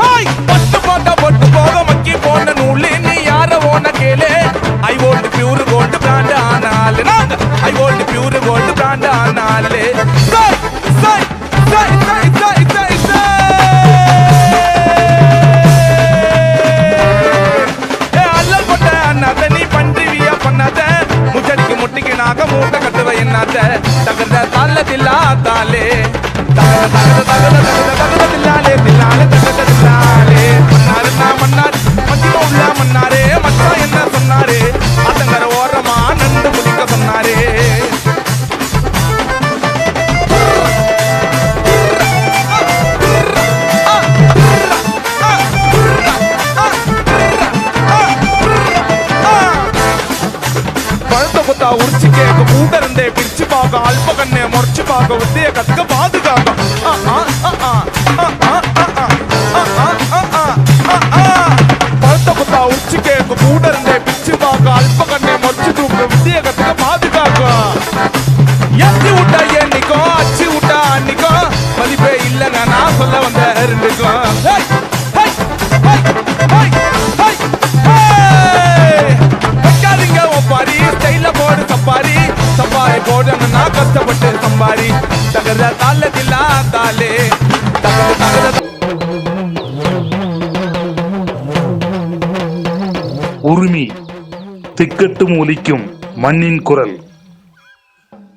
Hi பட்டு போட்ட பொட்டு போக மக்கி போன நூலு நீ யார ஓன கேளு? I old pure gold brand ஆனாலே நாங்க I old pure gold brand ஆனாலே சை சை சை சை சை சை சை அல்லல் கொண்ட அண்ணாத நீ பண்றிவியா பண்ணாத. முச்சடிக்கு முட்டிக்கு நாக மூட்டை கட்டுவ என்னாத்த. தகுந்த தால தில்லா தகுந்த தகுந்த தகுந்த కొత్త కొత్త ఉరిచికే కూటరందే పిలిచి బాగా అల్పకన్నే మొర్చి బాగా వద్దే కథక బాదుగా కొత్త కొత్త ఉరిచికే కూటరందే పిలిచి బాగా అల్పకన్నే మొర్చి దూకు వద్దే కథక బాదుగాక எத்தி விட்டா என்னைக்கோ அச்சு விட்டா அன்னைக்கோ மதிப்பே இல்லைங்க நான் சொல்ல வந்த ரெண்டுக்கும் വായ നാ കഷ്ടപ്പെട്ട് സമ്പാടി. തകര തലതില്ലാത്താലേ തകര തകര ഉറുമി തിക്കട്ട് മൂലിക്കും മണ്ണിൻ കുരൽ.